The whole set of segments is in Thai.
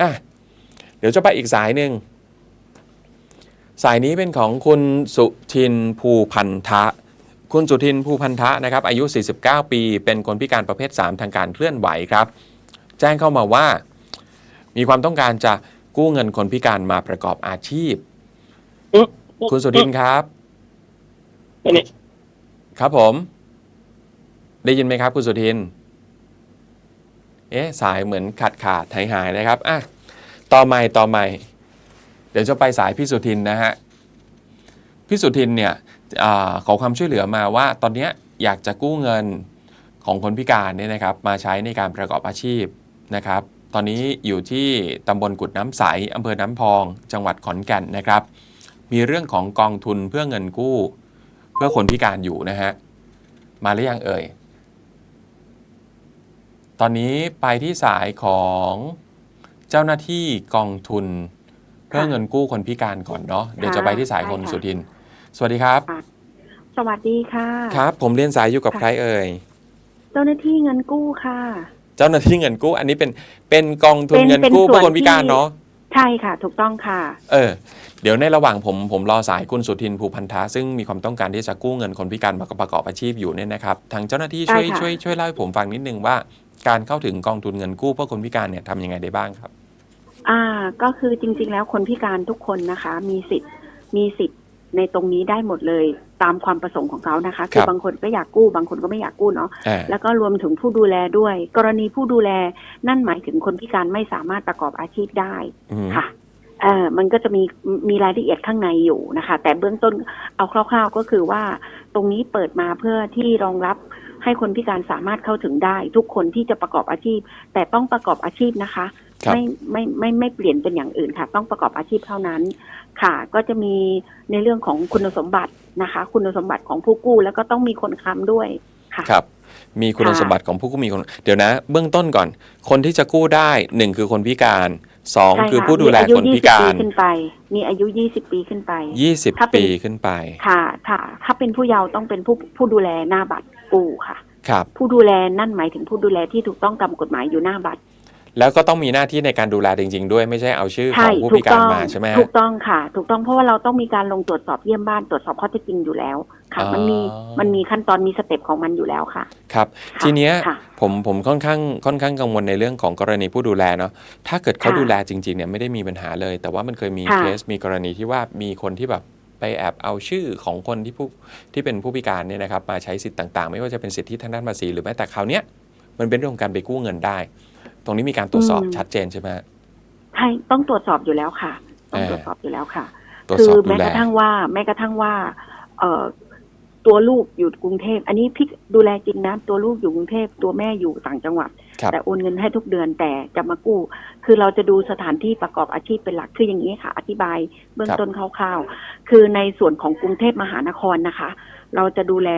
อะเดี๋ยวจะไปอีกสายหนึ่ง สายนี้เป็นของคุณสุทินภูพันธะ คุณสุทินภูพันธะนะครับ อายุ 49 ปี เป็นคนพิการประเภท 3 ทางการเคลื่อนไหวครับ แจ้งเข้ามาว่า มีความต้องการจะกู้เงินคนพิการมาประกอบอาชีพ คุณสุทินครับอันนี้ครับผม ได้ยินไหมครับ คุณสุทิน เอ๊ะสายเหมือนขาดขาดหายหายนะครับอะต่อใหม่ต่อใหม่ เดี๋ยวจะไปสายพี่สุทินนะฮะพี่สุทินเนี่ยอขอความช่วยเหลือมาว่า ตอนนี้อยากจะกู้เงินของคนพิการเนี่ยนะครับ มาใช้ในการประกอบอาชีพนะครับ ตอนนี้อยู่ที่ตำบลกุดน้ำใสอำเภอน้ำพอง จังหวัดขอนแก่นนะครับ มีเรื่องของกองทุนเพื่อเงินกู้ เพื่อคนพิการอยู่นะฮะมาหรือยังเอ่ย ตอนนี้ไปที่สายของเจ้าหน้าที่กองทุน เพื่อเงินกู้คนพิการก่อนเนาะเดี๋ยวจะไปที่สายคนได้ค่ะสุทิน สวัสดีครับ สวัสดีค่ะ ครับ ผมเรียนสายอยู่กับค่ะใครเอ่ย เจ้าหน้าที่เงินกู้ค่ะ เจ้าหน้าที่เงินกู้ อันนี้เป็นเป็นกองทุนเป็นเงินเป็นกู้ส่เพื่วอนคนพิการที่เนาะใช่ค่ะ ถูกต้องค่ะ เออ เดี๋ยวในระหว่างผมผมรอสายคุณสุทินภูพันธะซึ่งมีความต้องการที่จะกู้เงินคนพิการมาประกอบอาชีพอยู่เนี่ยนะครับ ทางเจ้าหน้าที่ช่วยได้ค่ะช่วยช่วยเล่าให้ผมฟังนิดนึงว่า การเข้าถึงกองทุนเงินกู้เพื่อคนพิการเนี่ยทำยังไงได้บ้างครับ อ่าก็คือจริง ๆ แล้วคนพิการทุกคนนะคะ มีสิทธิ์มีสิทธิ์ในตรงนี้ได้หมดเลยตามความประสงค์ของเขานะคะ คือบางคนก็อยากกู้บางคนก็ไม่อยากกู้เนาะอ่า แล้วก็รวมถึงผู้ดูแลด้วย กรณีผู้ดูแลนั่นหมายถึงคนพิการไม่สามารถประกอบอาชีพได้ อืม ค่ะเอ่อมันก็จะมีมีรายละเอียดข้างในอยู่นะคะ แต่เบื้องต้นเอาคร่าว ๆก็คือว่า ตรงนี้เปิดมาเพื่อที่รองรับ ให้คนพิการสามารถเข้าถึงได้ ทุกคนที่จะประกอบอาชีพ แต่ต้องประกอบอาชีพนะคะครับไม่ไม่ไม่ไม่เปลี่ยนเป็นอย่างอื่นค่ะ ต้องประกอบอาชีพเท่านั้นค่ะ ก็จะมีในเรื่องของคุณสมบัตินะคะ คุณสมบัติของผู้กู้แล้วก็ต้องมีคนค้ำด้วยค่ะครับมีคุณค่ะสมบัติของผู้กู้มีคนเดี๋ยวนะ เบื้องต้นก่อน คนที่จะกู้ได้หนึ่งคือคนพิการสองใช่คือค่ะผู้ดูแลมีอายุคนพิ20การปีขึ้นไป มีอายุ20ปีขึ้นไปถ้า20เป็นปีขึ้นไป ค่ะ ค่ะ ถ้าเป็นผู้เยาว์ต้องเป็นผู้ผู้ดูแลหน้าบัตร กู้ค่ะ ครับ ผู้ดูแลนั่นหมายถึงผู้ดูแลที่ถูกต้องตามกฎหมายอยู่หน้าบัตรแล้วก็ต้องมีหน้าที่ในการดูแลจริง ๆ ด้วยไม่ใช่เอาชื่อขใช่องผู้ถูพิกการต้องมาใช่ไหมฮะถูกต้องค่ะ ถูกต้องเพราะว่าเราต้องมีการลงตรวจสอบเยี่ยมบ้านตรวจสอบข้อเท็จจริงอยู่แล้วค่ะ มันมีอ๋อมันมีขั้นตอนมีสเต็ปของมันอยู่แล้วค่ะ ครับค่ะทีเนี้ยค่ะผมผมค่อนข้างค่อนข้างกังวลในเรื่องของกรณีผู้ดูแลเนาะถ้าเกิดเขาค่ะดูแลจริงๆเนี่ยไม่ได้มีปัญหาเลย แต่ว่ามันเคยมีค่ะเคสมีกรณีที่ว่ามีคนที่แบบ ไปแอบเอาชื่อของคนที่ผู้ที่เป็นผู้พิการเนี่ยนะครับมาใช้สิทธิ์ต่างๆ ไม่ว่าจะเป็นสิทธิทางด้านภาษีหรือแม้แต่คราวเนี้ยมันเป็นเรื่องของการไปกู้เงินได้ ตรงนี้มีการตรวจสอบชัดเจนใช่ไหมฮะใช่ต้องตรวจสอบอยู่แล้วค่ะ ต้องเออตรวจสอบอยู่แล้วค่ะตรวจคืสอบดูแม้แลกระทั่งว่าแม้กระทั่งว่า เอ่อตัวลูกอยู่กรุงเทพ อันนี้พี่ดูแลจริงนะ ตัวลูกอยู่กรุงเทพตัวแม่อยู่ต่างจังหวัดครับ แต่โอนเงินให้ทุกเดือนแต่จะมากู้ คือเราจะดูสถานที่ประกอบอาชีพเป็นหลักคืออย่างนี้ค่ะ อธิบายเบื้องต้นคร่าวๆ คือในส่วนของกรุงเทพมหานครนะคะ เราจะดูแล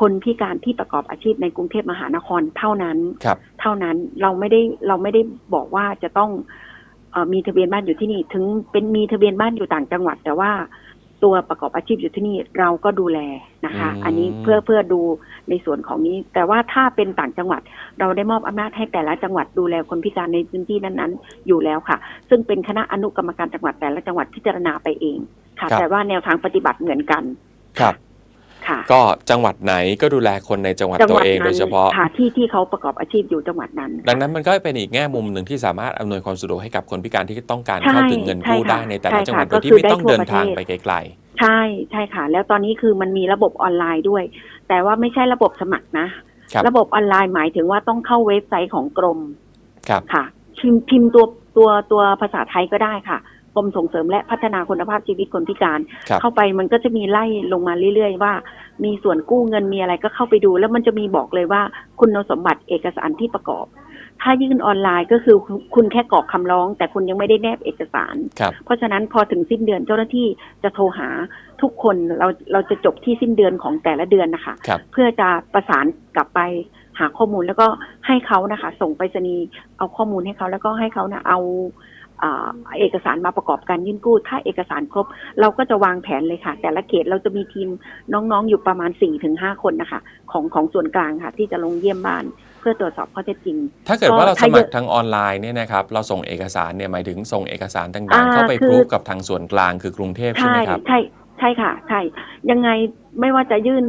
คนพิการที่ประกอบอาชีพในกรุงเทพมหานครเท่านั้นครับเท่านั้นเราไม่ได้เราไม่ได้บอกว่าจะต้องเออมีทะเบียนบ้านอยู่ที่นี่ ถึงเป็นมีทะเบียนบ้านอยู่ต่างจังหวัด แต่ว่า ตัวประกอบอาชีพอยู่ที่นี่เราก็ดูแลนะคะอืมอันนี้เพื่อเพื่อดูในส่วนของนี้ แต่ว่าถ้าเป็นต่างจังหวัด เราได้มอบอำนาจให้แต่ละจังหวัดดูแลคนพิการในพื้นที่นั้นๆ อยู่แล้วค่ะ ซึ่งเป็นคณะอนุกรรมการจังหวัดแต่ละจังหวัดพิจารณาไปเองค่ะครับแต่ว่าแนวทางปฏิบัติเหมือนกันครับ ค่ะก็จังหวัดไหนก็ดูแลคนในจังหวัดจังตัหววัดเองโดนั้ยนเฉพาะค่ะที่ที่เขาประกอบอาชีพอยู่จังหวัดนั้น ดังนั้นมันก็เป็นอีกแง่มุมหนึ่งที่สามารถอำนวยความสะดวกให้กับคนพิการที่ต้องการใช่เข้าถึงเงินกู้ใช่ค่ะได้ในแต่ละใช่ค่ะจังหวัดโดก็ยที่คือไม่ต้องได้ทั่วเดินทางประเทศไปไกลใช่ใช่ค่ะ แล้วตอนนี้คือมันมีระบบออนไลน์ด้วย แต่ว่าไม่ใช่ระบบสมัครนะครับระบบออนไลน์หมายถึงว่าต้องเข้าเว็บไซต์ของกรมๆครับค่ะพิมพ์พิมพ์ตัวตัวตัวภาษาไทยก็ได้ค่ะ กรมส่งเสริมและพัฒนาคุณภาพชีวิตคนพิการ ครับ เข้าไปมันก็จะมีไล่ลงมาเรื่อยๆว่า มีส่วนกู้เงินมีอะไรก็เข้าไปดู แล้วมันจะมีบอกเลยว่าคุณสมบัติเอกสารที่ประกอบ ถ้ายื่นออนไลน์ก็คือคุณคุณแค่กรอกคำร้อง แต่คุณยังไม่ได้แนบเอกสาร ครับ เพราะฉะนั้นพอถึงสิ้นเดือนเจ้าหน้าที่จะโทรหาทุกคนเราเราจะจบที่สิ้นเดือนของแต่ละเดือนนะคะ ครับ เพื่อจะประสานกลับไปหาข้อมูลแล้วก็ให้เขานะคะ ส่งไปรษณีย์เอาข้อมูลให้เขาแล้วก็ให้เขานะเอาอ่า เอกสารมาประกอบการยื่นกู้ ถ้าเอกสารครบ เราก็จะวางแผนเลยค่ะ แต่ละเขตเราจะมีทีมน้องๆอยู่ประมาณ4ี่ถึงห้าคนนะคะ ของของส่วนกลางค่ะ ที่จะลงเยี่ยมบ้านเพื่อตรวจสอบข้อเท็จจริง ถ้าเกิดว่าเราสถ้าเยมัคอะรทางออนไลน์เนี่ยนะครับเราส่งเอกสารเนี่ยหมายถึงส่งเอกสารต่างอ่าๆเข้าไปคือพรูฟกับทางส่วนกลางคือกรุงเทพใช่ใช่ไหมครับใช่ใช่ค่ะ ใช่ยังไงไม่ว่าจะยื่น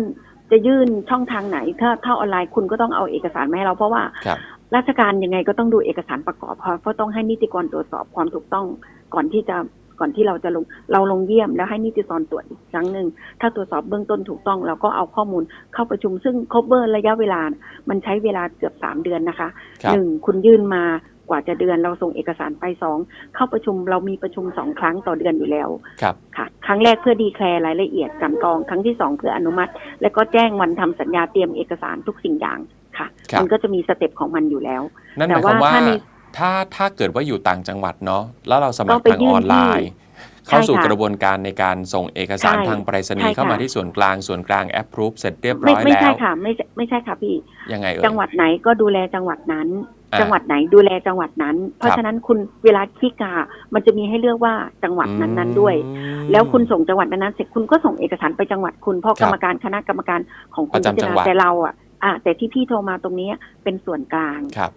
จะยื่นช่องทางไหน ถ้าถ้าออนไลน์คุณก็ต้องเอาเอกสารมาให้เราเพราะว่าค รับราชการยังไงก็ต้องดูเอกสารประกอบเพราะเพราะต้องให้นิติกรตรวจสอบความถูกต้องก่อนที่จะก่อนที่เราจะลงเราลงเยี่ยมแล้วให้นิติกรตรวจอีกครั้งหนึ่งถ้าตรวจสอบเบื้องต้นถูกต้องเราก็เอาข้อมูลเข้าประชุม ซึ่ง cover ระยะเวลา มันใช้เวลาเกือบสามเดือนนะคะครับหนึ่งคุณยื่นมากว่าจะเดือนเราส่งเอกสารไปสองเข้าประชุมเรามีประชุมสองครั้งต่อเดือนอยู่แล้วครับค่ะ ครั้งแรกเพื่อดีแคลร์รายละเอียดกลันกรอง ครั้งที่สองเพื่ออนุมัติ แล้วก็แจ้งวันทำสัญญาเตรียมเอกสารทุกสิ่งอย่าง ค่ะครับมันก็จะมีสเต็ปของมันอยู่แล้ว นั่นหแต่มายความว่าว่าถ้าในถ้าถ้าเกิดว่าอยู่ต่างจังหวัดเนาะแล้วเราสมัคก็รไปทางยื่อนอนไลน์ที่เข้าสู่ใช่ค่ะกระบวนการในการส่งเอกสารใช่ทางไปรษณีใช่ย์เข้ามาค่ะที่ส่วนกลางส่วนกลางแอปพรูฟเสร็จเรียบร้ไม่อยไม่แล้ใช่วค่ะไม่ใช่ไม่ใช่ค่ะพี่ยังไงเอ่ยจังหวัดไหนก็ดูแลจังหวัดนั้นอ่าจังหวัดไหนดูแลจังหวัดนั้น เพราะฉะนั้นคุณเวลาขี้กามันจะมีให้เลือกว่าจังหวัดนั้นๆด้วยอืมแล้วคุณส่งจังหวัดนั้นๆเสร็จคุณก็ส่งเอกสารไปจังหวัดคุณเพราะคกรับรรมการคณะกรรมการของคุณประจำพิจารจังณาหวัดแต่เราอะ อ่าแต่ที่พี่โทรมาตรงนี้เป็นส่วนกลางครับ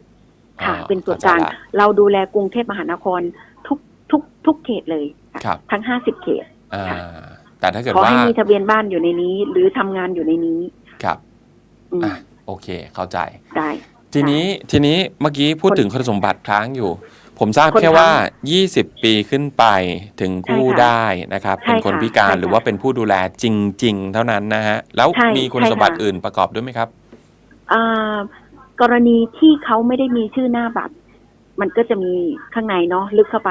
ค่ะอ่าเป็นส่วนกลางเข้ใจละเราดูแลกรุงเทพมหานครทุกทุกทุกเขตเลยค่ะครับทั้งห้าสิบเขตอ่าค่ะแต่ถ้าเกิดขอว่าให้มีทะเบียนบ้านอยู่ในนี้ หรือทำงานอยู่ในนี้ครับอืมอะโอเค เข้าใจได้ทีนี้ทีนี้เมื่อกี้พูดถึงคุณสมบัติค้างอยู่ ผมทราบคนแค่ว่าค้20 ปีขึ้นไปถึงกู้ใช่ค่ะได้นะครับใช่เป็นคนค่ะพิการใช่ค่ะหรือว่าเป็นผู้ดูแลจริง ๆ เท่านั้นนะฮะ แล้วใช่มีคุณใช่สมบัติค่ะอื่นประกอบด้วยไหมครับอ่า กรณีที่เขาไม่ได้มีชื่อหน้าบัตร มันก็จะมีข้างในเนาะลึกเข้าไป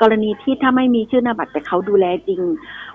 กรณีที่ถ้าไม่มีชื่อหน้าบัตรแต่เขาดูแลจริง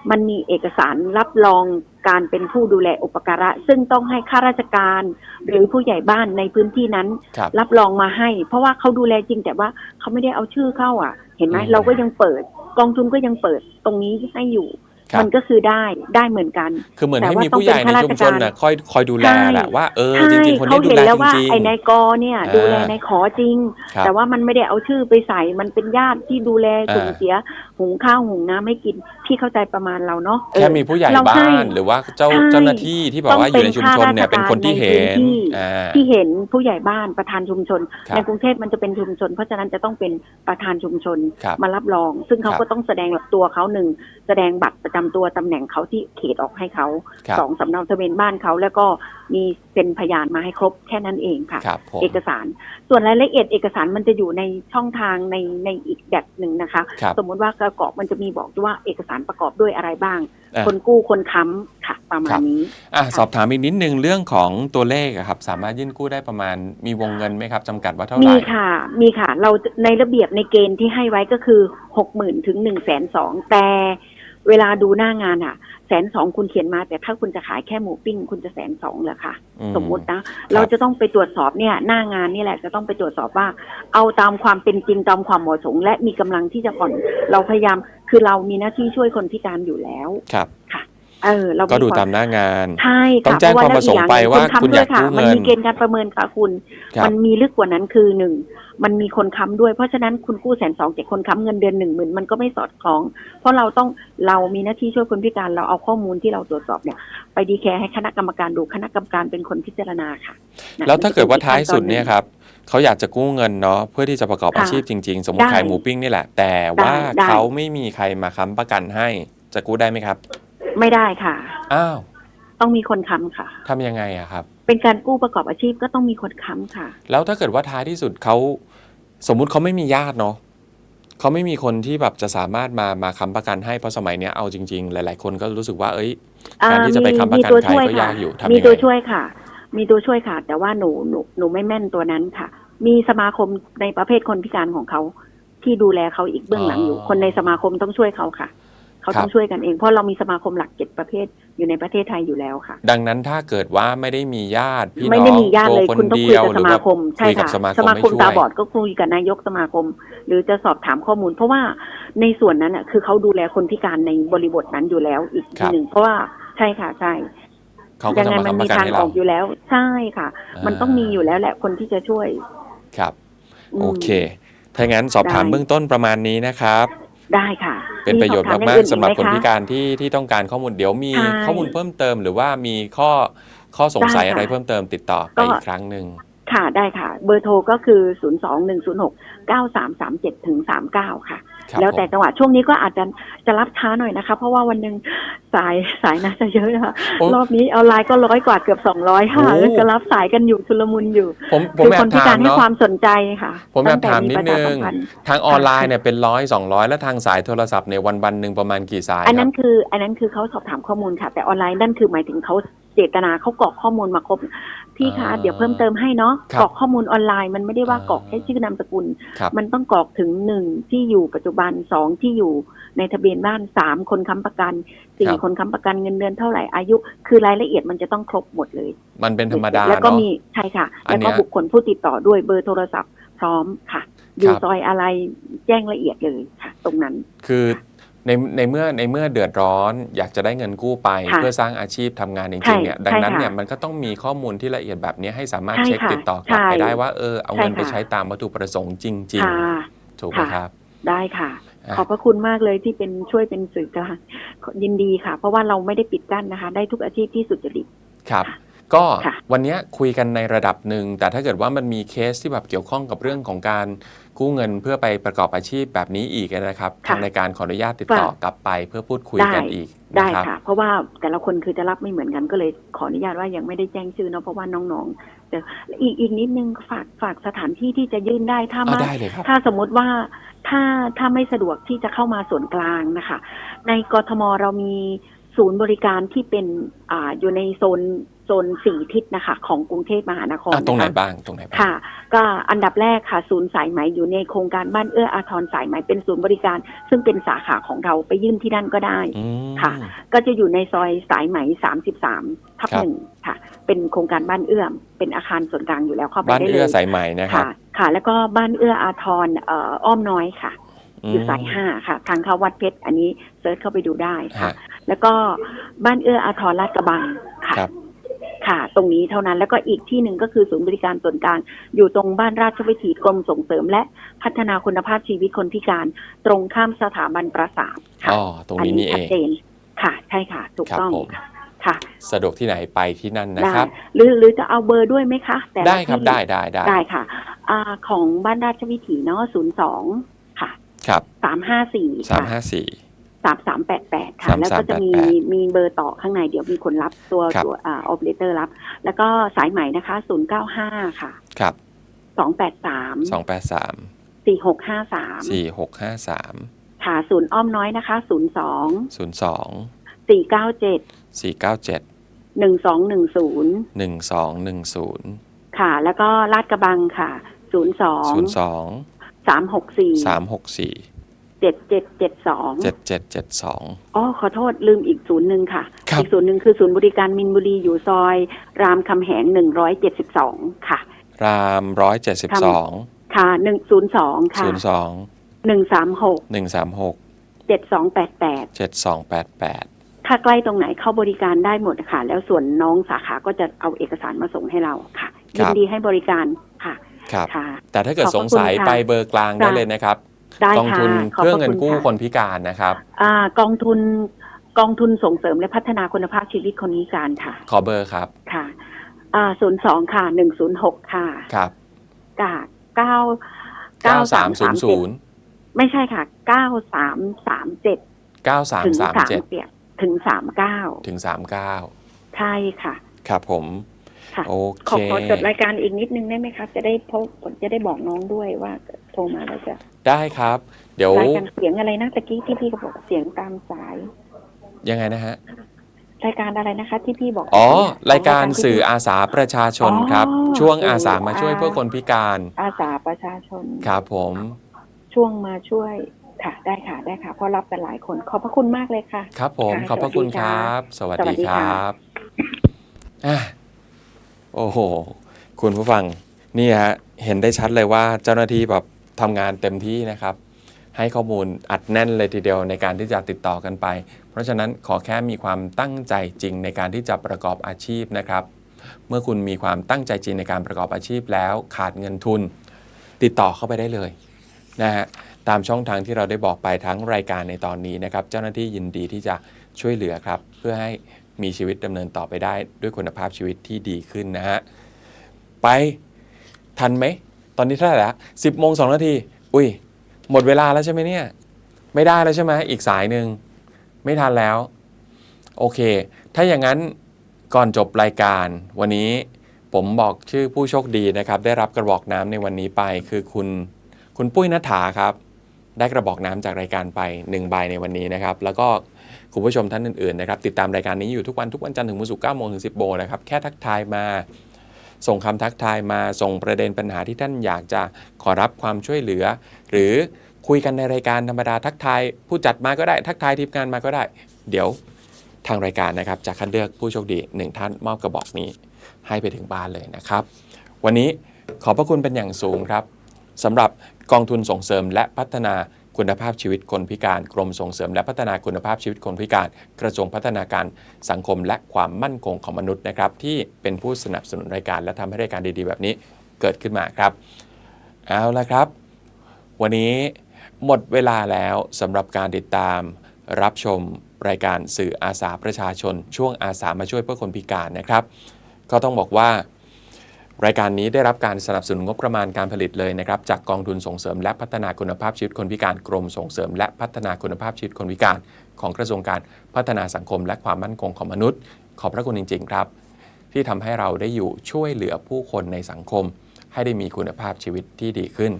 มันมีเอกสารรับรองการเป็นผู้ดูแลอุปการะ ซึ่งต้องให้ข้าราชการ หรือผู้ใหญ่บ้านในพื้นที่นั้น ครับ รับรองมาให้ เพราะว่าเขาดูแลจริงแต่ว่าเขาไม่ได้เอาชื่อเข้าอะ เห็นไหมอืม เราก็ยังเปิด กองทุนก็ยังเปิดตรงนี้ให้อยู่ครับ มันก็คือได้ได้เหมือนกัน คือเหมือนแต่ให้ว่ามีผู้ใหญ่ในต้องเป็นชุมชนข้าราชการนะคอยคอยดูแลใช่แหละว่าเออใช่จริงๆคนเขานี้ดูเห็นแลแล้วจว่าริงไอ้นายกเนี่ยอ่าดูแลนายขอจริงครับแต่ว่ามันไม่ได้เอาชื่อไปใส่มันเป็นญาติที่ดูแลอ่าส่งเสียหุงข้าวหุงน้ำให้กิน พี่เข้าใจประมาณเราเนาะแค่เออมีผู้ใหญ่เราบ้าให้นหรือว่าเจ้าใช่เจ้าหน้าที่ที่บอกว่าอยู่ในชุมชนเนี่ยเป็นคนที่เห็นต้องเป็นข้าราชการในพื้นที่อ่าที่เห็นผู้ใหญ่บ้านประธานชุมชนครับในกรุงเทพมันจะเป็นชุมชน เพราะฉะนั้นจะต้องเป็นประธานชุมชนครับมารับรอง ซึ่งเขาครับก็ต้องแสดงตัวเขาหนึ่งแสดงบัตรประจำตัวตำแหน่งเขาที่เขตออกให้เขาครับสองสำเนาทะเบียนบ้านเขาแล้วก็มีเป็นพยานมาให้ครบแค่นั้นเองค่ะครับผมเอกสาร ส่วนรายละเอียดเอกสารมันจะอยู่ในช่องทางในในอีกแบบหนึ่งนะคะครับสมมุติว่ากระกอบมันจะมีบอกด้วยว่าเอกสารประกอบด้วยอะไรบ้างอะคนกู้คนค้ำค่ะ ประมาครัณบนี้อะสอบถามอีกนิดนึงเรื่องของตัวเลขอะครับ สามารถยื่นกู้ได้ประมาณมีวงเงินไหมครับจำกัดว่าเท่าไหมีร่ค่ะ มีค่ะ เราในระเบียบในเกณฑ์ที่ให้ไว้ก็คือหกหมื่นถึงหนึ่งแสนสองแต่เวลาดูหน้างานอะแสนสองคุณเขียนมา แต่ถ้าคุณจะขายแค่หมูปิ้ง คุณจะแสนสองเหรอคะอืสมมุตินะเราจะต้องไปตรวจสอบเนี่ยหน้างานนี่แหละจะต้องไปตรวจสอบว่า เอาตามความเป็นจริงตามความเหมาะสมและมีกำลังที่จะผ่อนเราพยายาม คือเรามีหน้าที่ช่วยคนพิการอยู่แล้วครับเออเราก็ดูควตามหน้างาน ใช่ต้องค่ะแจ้งเพราะความประสงค์ไปว่าแล้วคุณอยากนกู้ค้ำด้วยค่ะเงินมันมีเกณฑ์การประเมินค่ะคุณครับมันมีลึกกว่านั้นคือหนึ่งมันมีคนค้ำด้วย เพราะฉะนั้นคุณกู้แสนสองแต่คนค้ำเงินเดือนหนึ่งหมื่นมันก็ไม่สอดคล้อง เพราะเราต้องเรามีหน้าที่ช่วยคนพิการเราเอาข้อมูลที่เราตรวจสอบเนี่ย ไปดีแคร์ให้คณะกรรมการดูคณะกรรมการเป็นคนพิจารณาค่ะนะแล้วถ้าเกิดว่าท้ายสุดเนี่ยขั้ตอหครับ เขาอยากจะกู้เงินเนาะเพื่อที่จะประกอบค่ะอาชีพจริง ๆ สมมติได้ขายหมูปิ้งนี่แหละ แต่ว่าได้เขาไม่มีใครมาค้ำประกันให้จะกู้ได้ไหมครับ ไม่ได้ค่ะอ้าวต้องมีคนค้ำค่ะทำยังไงอะครับ เป็นการกู้ประกอบอาชีพก็ต้องมีคนค้ำค่ะ แล้วถ้าเกิดว่าท้ายที่สุดเขาสมมุติเขาไม่มีญาติเนาะเขาไม่มีคนที่แบบจะสามารถมามาค้ำประกันให้เพราะสมัยเนี้ยเอาจริงๆ หลาย ๆ คนก็รู้สึกว่าเอ้ยการที่จะไปค้ำประกันมีตัวใครช่วยก็ค่ะยากอยู่ทำยังไงมีตัวช่วยค่ะ มีตัวช่วยค่ะ แต่ว่าหนูหนูหนูไม่แม่นตัวนั้นค่ะ มีสมาคมในประเภทคนพิการของเขา ที่ดูแลเขาอีกเบื้องหลังอยู่ คนในสมาคมต้องช่วยเขาค่ะ เขาต้องช่วยกันเอง เพราะเรามีสมาคมหลักเจ็ดประเภทอยู่ในประเทศไทยอยู่แล้วค่ะ ดังนั้นถ้าเกิดว่าไม่ได้มีญาติพี่ไม่น้ได้องมีญาติเลยตัวคนคุณต้องเดีคุยยวกับหสรือมาว่าคมใช่คุยกับค่ะสมาคมสมาไม่คมช่วยตาบอดก็คุยกับนายกสมาคม หรือจะสอบถามข้อมูล เพราะว่าในส่วนนั้นอะคือเขาดูแลคนพิการในบริบทนั้นอยู่แล้วอีกครัทีบหนึ่งเพราะว่าใช่ค่ะใช่เขาก็ยังจะไงมามันค้ำปมีระกันทางให้อเราอกอยู่แล้ว ใช่ค่ะอ่ามัมันต้องมีอยู่แล้วแหละคนที่จะช่วยครับม โอเค ถ้างั้นสอบถามได้เบื้องต้นประมาณนี้นะครับ ได้ค่ะ เป็นประโยชน์สอบถมากอย่งๆสำหรับอื่คนไมะพิการที่ที่ต้องการข้อมูลเดี๋ยวมีใช่ข้อมูลเพิ่มเติม หรือว่ามีข้อข้อสงสัยได้ค่ะอะไรเพิ่มเติมติดต่อไปก็อีกครั้งหนึ่งค่ะได้ค่ะ เบอร์โทรก็คือ 0 2 1 0 6 9 3 3 7ถึง39 ค่ะครับ แล้วแต่ผมจังหวะช่วงนี้ก็อาจจะจะรับช้าหน่อยนะคะ เพราะว่าวันหนึ่งสายสายน่าจะเยอะนะคะโอ้รอบนี้เอาไลน์ก็ร้อยกว่าเกือบ200ค่ะโอ้แล้วจะรับสายกันอยู่ชุลมุนอยู่ผมผมคือแอคบนพิถากามรให้เนาะความสนใจค่ะ ผมแอบตั้งแต่ถามนิดประชนึสังมพัธ์ทางออนไลน์เนี่ยเป็นร้อยสองร้อยแล้วทางสายโทรศัพท์ในยวันวันๆหนึ่งประมาณกี่สาย อันคนั้รันบคือ อันนั้นคือเขาสอบถามข้อมูลค่ะ แต่ออนไลน์นั่นคือหมายถึงเขาเจตนาเขากรอกข้อมูลมาครบ พี่คะอ่าเดี๋ยวเพิ่มเติมให้เนาะครับกรอกข้อมูลออนไลน์มันไม่ได้ว่าอ่ากกรอกแค่ชื่อนามสกุลครับมันต้องกรอกถึงหนึ่งที่อยู่ปัจจุบันสองที่อยู่ในทะเบียนบ้านสามคนค้ำประกันสี่ครับคนค้ำประกันเงินเดือนเท่าไหร่อายุ คือรายละเอียดมันจะต้องครบหมดเลย มันเป็นธรรมดาแล้วก็เนาะมีใช่ค่ะอันแล้วเนี้ก็ยบุคคลผู้ติดต่อด้วยเบอร์โทรศัพท์พร้อมค่ะอยู่ครับซอยอะไรแจ้งละเอียดเลยค่ะ ตรงนั้น คือ ในในเมื่อในเมื่อเดือดร้อนอยากจะได้เงินกู้ไป ค่ะเพื่อสร้างอาชีพทำงานจใช่ริงๆเนี่ยดังนั้นใช่ค่ะเนี่ยมันก็ต้องมีข้อมูลที่ละเอียดแบบนี้ให้สามารถใช่เช็คค่ะติดต่อกลับใช่ไปได้ว่าเออเอาเงินใช่ค่ะไปใช้ตามวัตถุประสงค์จริง ค่ะ ๆ ถูกไหมค่ะ ครับ ได้ค่ะ อะ ขอบพระคุณมากเลยที่เป็นช่วยเป็นสื่อกลางยินดีค่ะ เพราะว่าเราไม่ได้ปิดกั้นนะคะ ได้ทุกอาชีพที่สุจริต ครับค่ะก็ค่ะวันเนี้ยคุยกันในระดับหนึ่ง แต่ถ้าเกิดว่ามันมีเคสที่แบบเกี่ยวข้องกับเรื่องของการ กู้เงินเพื่อไปประกอบอาชีพแบบนี้อีกนะครับค่ะทางรายการขออนุญาตติดต่อกลับไปเพื่อพูดคุยกันได้อีกได้นะครับค่ะ เพราะว่าแต่ละคนคือจะรับไม่เหมือนกันก็เลยขออนุญาตว่ายังไม่ได้แจ้งชื่อเนาะเพราะว่าน้องๆแต่อีกอีกนิดนึงฝากฝากสถานที่ที่จะยื่นได้ถ้าเอามาได้เลยครับถ้าสมมุติว่าถ้าถ้าไม่สะดวกที่จะเข้ามาส่วนกลางนะคะ ในกทมเรามีศูนย์บริการที่เป็นอ่าอยู่ในโซนโซนสี่ทิศนะคะของกรุงเทพมหานครอะตรงไหนนะคะบ้างตรงไหนบ้างค่ะ ก็อันดับแรกค่ะ ศูนย์สายไหมอยู่ในโครงการบ้านเอื้ออาทรสายไหมเป็นศูนย์บริการ ซึ่งเป็นสาขาของเราไปยื่นที่นั่นก็ได้อืม ค่ะ ก็จะอยู่ในซอยสายไหม33ทับครับ หนึ่งค่ะ เป็นโครงการบ้านเอื้อมเป็นอาคารส่วนกลางอยู่แล้วเข้าไปบ้านได้เลเอื้อยสายไหมนะครับค่ะ ค่ะ แล้วก็บ้านเอื้ออาทรเอ่ออ้อมน้อยค่ะ อยู่สายห้าค่ะ ทางเข้าวัดเพชรอันนี้เซิร์ชเข้าไปดูได้ค่ะ ฮะ แล้วก็บ้านเอื้ออาทรลาดกระบังค่ะ ครับ ค่ะ ตรงนี้เท่านั้นแล้วก็อีกที่หนึ่งก็คือศูนย์บริการส่วนกลาง อยู่ตรงบ้านราชวิถีกรมส่งเสริม และพัฒนาคุณภาพชีวิตคนพิการ ตรงข้ามสถาบันประสาทค่ะอ๋อตรงนี้นี่เอชัดงเจนค่ะ ใช่ค่ะถูกครับต้องผมค่ะค่ะ สะดวกที่ไหนไปที่นั่นนะได้ครับ หรือหรือจะเอาเบอร์ด้วยไหมคะแต่ละได้ครับที่ได้ได้ได้ได้ค่ะอ่าของบ้านราชวิถีเนาะศูนย์สองค่ะ ครับสามห้าสี่สามค่ะห้าสี่ สามสามแปดแปดค่ะสามแล้วสามก็จะมีแปดแปดมีเบอร์ต่อข้างในเดี๋ยวมีคนรับตัวครับตัวอ่าออเปอเรเตอร์รับ แล้วก็สายใหม่นะคะศูนย์เก้าห้าค่ะครับสองแปดสามสองแปดสามสี่หกห้าสามสี่หกห้าสามค่ะศูนย์อ้อมน้อยนะคะศูนย์สองศูนย์สองสี่เก้าเจ็ดสี่เก้าเจ็ดหนึ่งสองหนึ่งศูนย์หนึ่งสองหนึ่งศูนย์ค่ะ แล้วก็ลาดกระบังค่ะศูนย์สองศูนย์สองสามหกสี่สามหกสี่ เจ็ดเจ็ดเจ็ดสองเจ็ดเจ็ดเจ็ดสอง อ๋อขอโทษลืมอีกศูนย์หนึ่งค่ะ ครับ อีกศูนย์หนึ่งคือศูนย์บริการมินบุรีอยู่ซอย รามคำแหงหนึ่งร้อยเจ็ดสิบสองค่ะ รามร้อยเจ็ดสิบสองค่ะหนึ่งศูนย์สองค่ะศูนย์สองหนึ่งสามหกหนึ่งสามหกเจ็ดสองแปดแปดเจ็ดสองแปดแปดถ้าใกล้ตรงไหนเข้าบริการได้หมดค่ะ แล้วส่วนน้องสาขาก็จะเอาเอกสารมาส่งให้เราค่ะยินดีให้บริการค่ะครับ ค่ะ แต่ถ้าเกิดขอบพสระงสัยคุณค่ะ ไปเบอร์กลางได้เลยนะครับ ได้กองค่ะทุนขอบเพื่อพระเงินคุณกู้ค่ะคนพิการนะครับ อ่ากองทุนกองทุนส่งเสริมและพัฒนาคุณภาพชีวิตคนพิการค่ะขอเบอร์ครับค่ะอ่าศูนย์สองค่ะหนึ่งศูนย์หกค่ะครับกาเก้าเก้าสามศูนย์ศูนย์ไม่ใช่ค่ะเก้าสามสามเจ็ดเก้าสามถึงสามสามเจ็ดเจ็ดถึงสามเก้าถึงสามเก้าใช่ค่ะ ครับผม ค่ะ โอขเค อขอจดรายการอีกนิดนึงได้ไหมคะจะได้พบจะได้บอกน้องด้วยว่า โทรมาแล้วจะได้ครับ เดี๋ยว รายการเสียงอะไรนะตะกี้ที่พี่ก็บอกเสียงตามสาย ยังไงนะฮะ รายการอะไรนะคะ ที่พี่บอกอ๋อเนี่ยรายการที่สื่อพี่อาสาประชาชนอ๋อครับ ช่วงสื่ออาสามาช่วยอาเพื่อคนพิการ อาสาประชาชนครับผม ช่วงมาช่วยค่ะ ได้ค่ะได้ค่ะเพราะรับกันหลายคน ขอบพระคุณมากเลยค่ะ ครับผมค่ะขอบพระคุณสวัสดีคค่ะรับสวัสสวัดีสดีคค่ะรับอะโอ้โห คุณผู้ฟัง นี่ฮะ เห็นได้ชัดเลยว่าเจ้าหน้าที่แบบ ทำงานเต็มที่นะครับ ให้ข้อมูลอัดแน่นเลยทีเดียวในการที่จะติดต่อกันไป เพราะฉะนั้นขอแค่มีความตั้งใจจริงในการที่จะประกอบอาชีพนะครับ เมื่อคุณมีความตั้งใจจริงในการประกอบอาชีพแล้วขาดเงินทุน ติดต่อเข้าไปได้เลยนะฮะตามช่องทางที่เราได้บอกไปทั้งรายการในตอนนี้นะครับ เจ้าหน้าที่ยินดีที่จะช่วยเหลือครับ เพื่อให้มีชีวิตดำเนินต่อไปได้ด้วยคุณภาพชีวิตที่ดีขึ้นนะฮะไปทันไหม ตอนนี้เท่าไหร่ละสิบโมงสองนาทีอุ้ย หมดเวลาแล้วใช่ไหมเนี่ย ไม่ได้แล้วใช่ไหมอีกสายหนึ่งไม่ทันแล้ว โอเค ถ้าอย่างนั้นก่อนจบรายการ วันนี้ผมบอกชื่อผู้โชคดีนะครับ ได้รับกระบอกน้ำในวันนี้ไปคือคุณคุณปุ้ยนัฐาครับ ได้กระบอกน้ำจากรายการไป1ใบในวันนี้นะครับ แล้วก็คุณผู้ชมท่านอื่นๆนะครับ ติดตามรายการนี้อยู่ทุกวันทุกวันจันทร์ถึงวันศุกร์9โมงถึง 10โมงนะครับ แค่ทักทายมา ส่งคำทักทายมาส่งประเด็นปัญหาที่ท่านอยากจะขอรับความช่วยเหลือ หรือคุยกันในรายการธรรมดาทักทายผู้จัดมาก็ได้ ทักทายทีมงานมาก็ได้ เดี๋ยวทางรายการนะครับจะคัดเลือกผู้โชคดีหนึ่งท่านมอบกระบอกนี้ ให้ไปถึงบ้านเลยนะครับ วันนี้ขอบพระคุณเป็นอย่างสูงครับสำหรับกองทุนส่งเสริมและพัฒนา คุณภาพชีวิตคนพิการกรมส่งเสริม และพัฒนาคุณภาพชีวิตคนพิการ กระทรวงพัฒนาการสังคมและความมั่นคงของมนุษย์นะครับ ที่เป็นผู้สนับสนุนรายการ และทำให้รายการดีๆ แบบนี้เกิดขึ้นมาครับ เอาละครับ วันนี้หมดเวลาแล้วสำหรับการติดตามรับชมรายการสื่ออาสาประชาชน ช่วงอาสามาช่วยเพื่อคนพิการนะครับ ก็ต้องบอกว่า รายการนี้ได้รับการสนับสนุนงบประมาณการผลิตเลยนะครับจากกองทุนส่งเสริมและพัฒนาคุณภาพชีวิตคนพิการกรมส่งเสริม และพัฒนาคุณภาพชีวิตคนพิการ ของกระทรวงการพัฒนาสังคม และความมั่นคงของมนุษย์ ขอบพระคุณจริง ๆ ครับ ที่ทำให้เราได้อยู่ช่วยเหลือผู้คนในสังคม ให้ได้มีคุณภาพชีวิตที่ดีขึ้น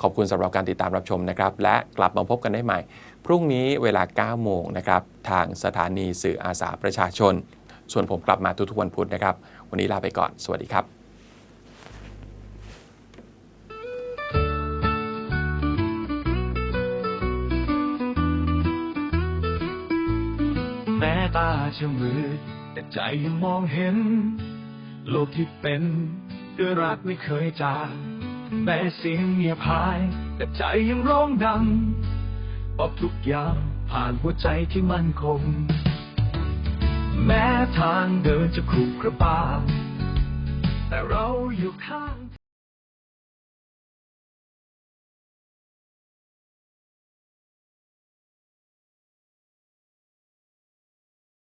ขอบคุณสำหรับการติดตามรับชมนะครับและกลับมาพบกันได้ใหม่ พรุ่งนี้เวลา 9 โมงนะครับทางสถานีสื่ออาสาประชาชน ส่วนผมกลับมาทุกๆวันพุธนะครับ วันนี้ลาไปก่อน สวัสดีครับ แม้ตาจะมืดแต่ใจยังมองเห็น โลกที่เป็นด้วยรักไม่เคยจางแม้เสียงเงียบหาย แต่ใจยังร้องดังบอกทุกอย่างผ่านหัวใจที่มั่นคง แม้ทางเดินจะขรุขระบาแต่เราอยู่ข้าง